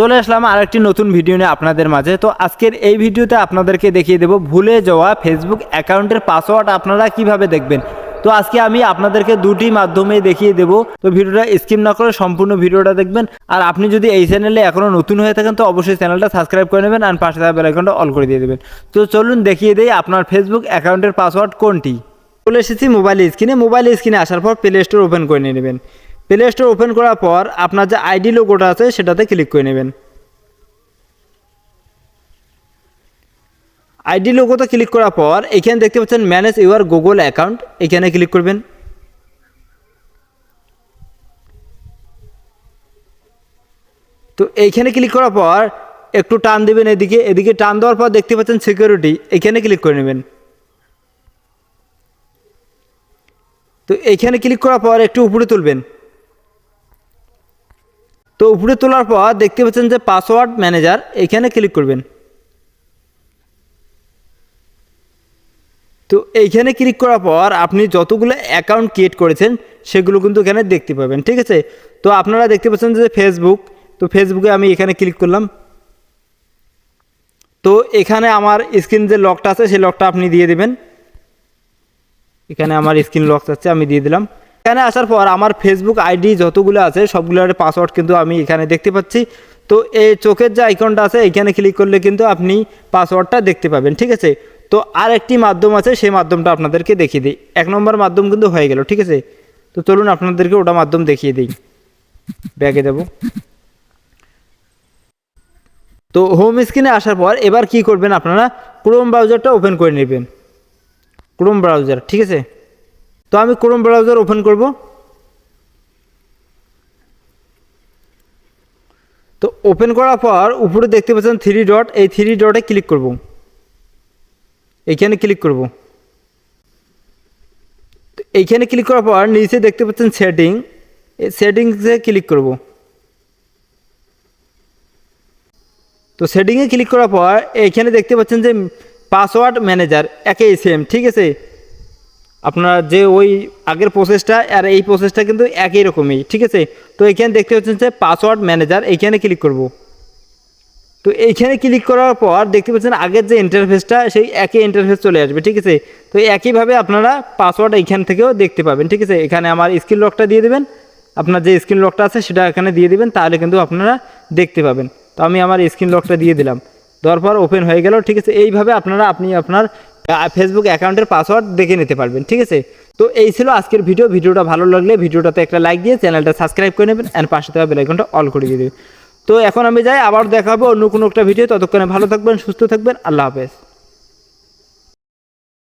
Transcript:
চলে আসলাম আর একটি নতুন ভিডিও নিয়ে আপনাদের মাঝে। তো আজকের এই ভিডিওতে আপনাদেরকে দেখিয়ে দেব ভুলে যাওয়া ফেসবুক অ্যাকাউন্টের পাসওয়ার্ড আপনারা কীভাবে দেখবেন। তো আজকে আমি আপনাদেরকে দুটি মাধ্যমে দেখিয়ে দেব। তো ভিডিওটা স্কিপ না করে সম্পূর্ণ ভিডিওটা দেখবেন। আর আপনি যদি এই চ্যানেলে এখনও নতুন হয়ে থাকেন, তো অবশ্যই চ্যানেলটা সাবস্ক্রাইব করে নেবেন আর পাশে থাকা বেলাইকনটা অল করে দিয়ে দেবেন। তো চলুন দেখিয়ে দেই আপনার ফেসবুক অ্যাকাউন্টের পাসওয়ার্ড কোনটি। চলে এসেছি মোবাইল স্ক্রিনে মোবাইল স্ক্রিনে আসার পর প্লে স্টোর ওপেন করে নিয়ে নেবেন। প্লে স্টোর ওপেন করার পর আপনার যে আইডি লোগোটা আছে সেটাতে ক্লিক করে নেবেন। আইডি লোগোতে ক্লিক করার পর এখানে দেখতে পাচ্ছেন ম্যানেজ ইউর গুগল অ্যাকাউন্ট এখানে ক্লিক করবেন। তো এইখানে ক্লিক করার পর একটু টান দেবেন এদিকে এদিকে টান দেওয়ার পর দেখতে পাচ্ছেন সিকিউরিটি এখানে ক্লিক করে নেবেন। তো এইখানে ক্লিক করার পর একটু উপরে তুলবেন। তো উপরে তোলার পর দেখতে পাচ্ছেন যে পাসওয়ার্ড ম্যানেজার এখানে ক্লিক করবেন। তো এইখানে ক্লিক করার পর আপনি যতগুলো অ্যাকাউন্ট ক্রিয়েট করেছেন, সেগুলো কিন্তু এখানে দেখতে পাবেন, ঠিক আছে? তো আপনারা দেখতে পাচ্ছেন যে ফেসবুক তো ফেসবুকে আমি এখানে ক্লিক করলাম। তো এখানে আমার স্ক্রিন যে লকটা আছে, সেই লকটা আপনি দিয়ে দেবেন। এখানে আমার স্ক্রিন লক আছে, আমি দিয়ে দিলাম। এখানে আসার পর আমার ফেসবুক আইডি যতগুলো আছে, সবগুলোর পাসওয়ার্ড কিন্তু আমি এখানে দেখতে পাচ্ছি। তো এই চোখের যে আইকনটা আছে, এখানে ক্লিক করলে কিন্তু আপনি পাসওয়ার্ডটা দেখতে পাবেন, ঠিক আছে? তো আর একটি মাধ্যম আছে, সেই মাধ্যমটা আপনাদেরকে দেখিয়ে দিই। এক নম্বর মাধ্যম কিন্তু হয়ে গেল, ঠিক আছে? তো চলুন আপনাদেরকে ওটা মাধ্যম দেখিয়ে দিই। ব্যাগে যাব। তো হোম স্ক্রিনে আসার পর এবার কি করবেন আপনারা? ক্রোম ব্রাউজারটা ওপেন করে নেবেন। ক্রোম ব্রাউজার ঠিক আছে? তো আমি ক্রোম ব্রাউজার ওপেন করব। তো ওপেন করার পর উপরে দেখতে পাচ্ছেন থ্রি ডট এই থ্রি ডটে ক্লিক করব। এইখানে ক্লিক করব। তো এইখানে ক্লিক করার পর নিচে দেখতে পাচ্ছেন সেটিং এই সেটিংসে ক্লিক করব। তো সেটিংয়ে ক্লিক করার পর এইখানে দেখতে পাচ্ছেন যে পাসওয়ার্ড ম্যানেজার একই সেম ঠিক আছে? আপনার যে ওই আগের প্রসেসটা আর এই প্রসেসটা কিন্তু একই রকমই, ঠিক আছে? তো এখানে দেখতে পাচ্ছেন যে পাসওয়ার্ড ম্যানেজার এইখানে ক্লিক করব। তো এইখানে ক্লিক করার পর দেখতে পাচ্ছেন আগের যে ইন্টারফেসটা সেই একই ইন্টারফেস চলে আসবে, ঠিক আছে? তো একইভাবে আপনারা পাসওয়ার্ড এইখান থেকেও দেখতে পাবেন, ঠিক আছে? এখানে আমার স্ক্রিন লকটা দিয়ে দেবেন। আপনার যে স্ক্রিন লকটা আছে, সেটা এখানে দিয়ে দিবেন, তাহলে কিন্তু আপনারা দেখতে পাবেন। তো আমি আমার স্ক্রিন লকটা দিয়ে দিলাম। দেওয়ার পর ওপেন হয়ে গেল, ঠিক আছে? এইভাবে আপনারা, আপনি আপনার ফেসবুক অ্যাকাউন্টের পাসওয়ার্ড দেখে নিতে পারবেন, ঠিক আছে? তো এই ছিল আজকের ভিডিও। ভিডিওটা ভালো লাগলে ভিডিওটাতে একটা লাইক দিয়ে চ্যানেলটা সাবস্ক্রাইব করে নেবেন অ্যান্ড পাশে থাকা বেলাইকনটা অল করে দিয়ে তো এখন আমি যাই, আবার দেখাবো অন্য কোনো একটা ভিডিও ততক্ষণে ভালো থাকবেন, সুস্থ থাকবেন। আল্লাহ হাফেজ।